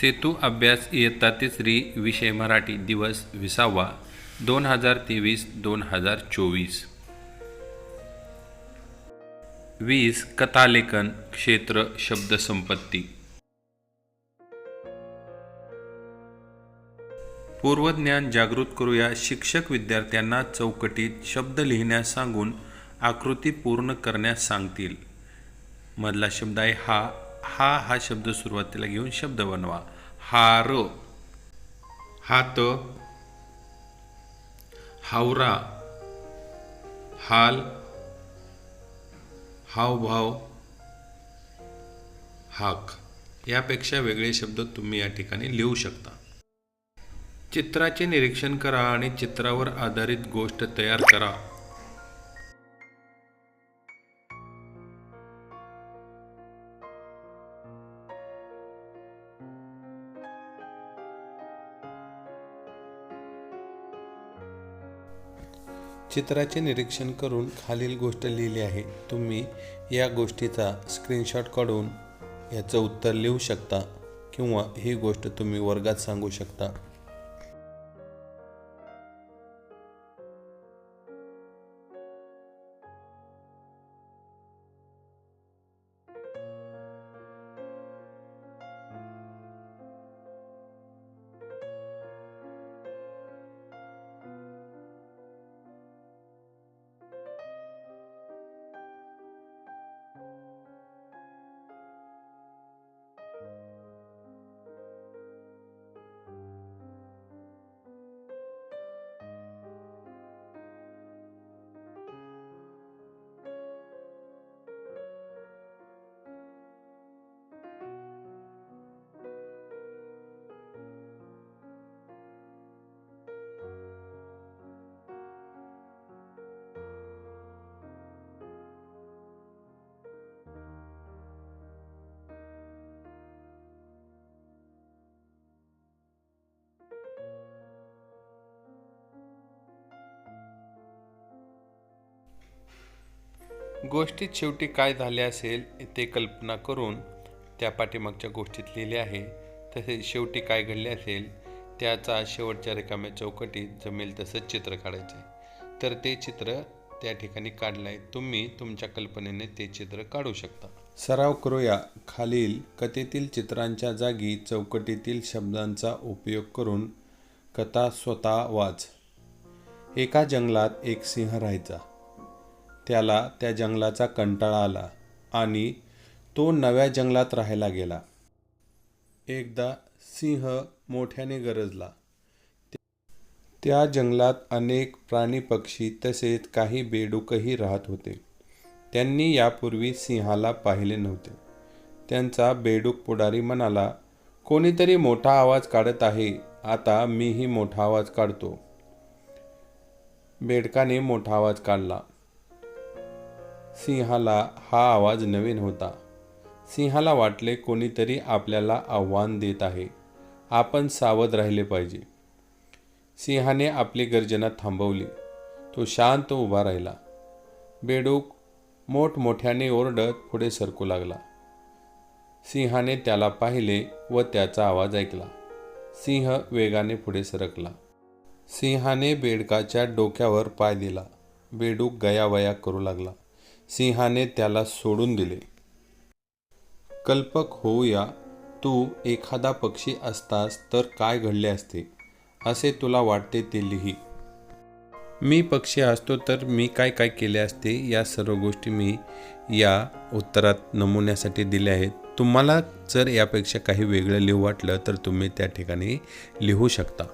सेतू अभ्यास इयत्ता तिसरी विषय मराठी दिवस विसावा दोन हजार तेवीस दोन हजार चोवीस. वीस कथालेखन क्षेत्र शब्दसंपत्ती. पूर्वज्ञान जागृत करूया शिक्षक विद्यार्थ्यांना चौकटीत शब्द लिहिण्यास सांगून आकृती पूर्ण करण्यास सांगतील. मधला शब्द आहे हा हा हा शब्द सुरुवातीला घेऊन शब्द बनवा. हार. हात. हावरा. हाल. हावभाव. हाक. यापेक्षा वेगळे शब्द तुम्ही या ठिकाणी लिहू शकता. चित्राचे निरीक्षण करा आणि चित्रावर आधारित गोष्ट तयार करा. चित्राचे निरीक्षण करून खालील गोष्ट लिहिली आहे. तुम्ही या गोष्टीचा स्क्रीनशॉट काढून याचं उत्तर लिहू शकता किंवा ही गोष्ट तुम्ही वर्गात सांगू शकता. गोष्टीत शेवटी काय झाले असेल ते कल्पना करून त्या पाठीमागच्या गोष्टीत लिहिले आहे. तसेच शेवटी काय घडले असेल त्याचा शेवटच्या रिकाम्या चौकटीत जमेल तसंच चित्र काढायचे. तर ते चित्र त्या ठिकाणी काढलं आहे तुम्ही तुमच्या कल्पनेने ते चित्र काढू शकता. सराव करूया. खालील कथेतील चित्रांच्या जागी चौकटीतील शब्दांचा उपयोग करून कथा स्वतः वाच. एका जंगलात एक सिंह राहायचा. त्याला त्या जंगलाचा कंटाळा आला आणि तो नव्या जंगलात राहायला गेला. एकदा सिंह मोठ्याने गरजला. त्या जंगलात अनेक प्राणी पक्षी तसेच काही बेडूकही राहत होते. त्यांनी यापूर्वी सिंहाला पाहिले नव्हते. त्यांचा बेडूक पुढारी म्हणाला कोणीतरी मोठा आवाज काढत आहे. आता मीही मोठा आवाज काढतो. बेडकाने मोठा आवाज काढला. सिंहाला हा आवाज नवीन होता. सिंहाला वाटले कोणीतरी आपल्याला आव्हान देत आहे. आपण सावध राहिले पाहिजे. सिंहाने आपली गर्जना थांबवली. तो शांत उभा राहिला. बेडूक मोठमोठ्याने ओरडत पुढे सरकू लागला. सिंहाने त्याला पाहिले व त्याचा आवाज ऐकला. सिंह वेगाने पुढे सरकला. सिंहाने बेडकाच्या डोक्यावर पाय दिला. बेडूक गयावया करू लागला. सिंहाने त्याला सोडून दिले. कल्पक होऊया तू एखादा पक्षी असतास तर काय घडले असते असे तुला वाटते ते लिही. मी पक्षी असतो तर मी काय काय केले असते या सर्व गोष्टी मी या उत्तरात नमुन्यासाठी दिल्या आहेत. तुम्हाला जर यापेक्षा काही वेगळं लिहू वाटलं तर तुम्ही त्या ठिकाणी लिहू शकता.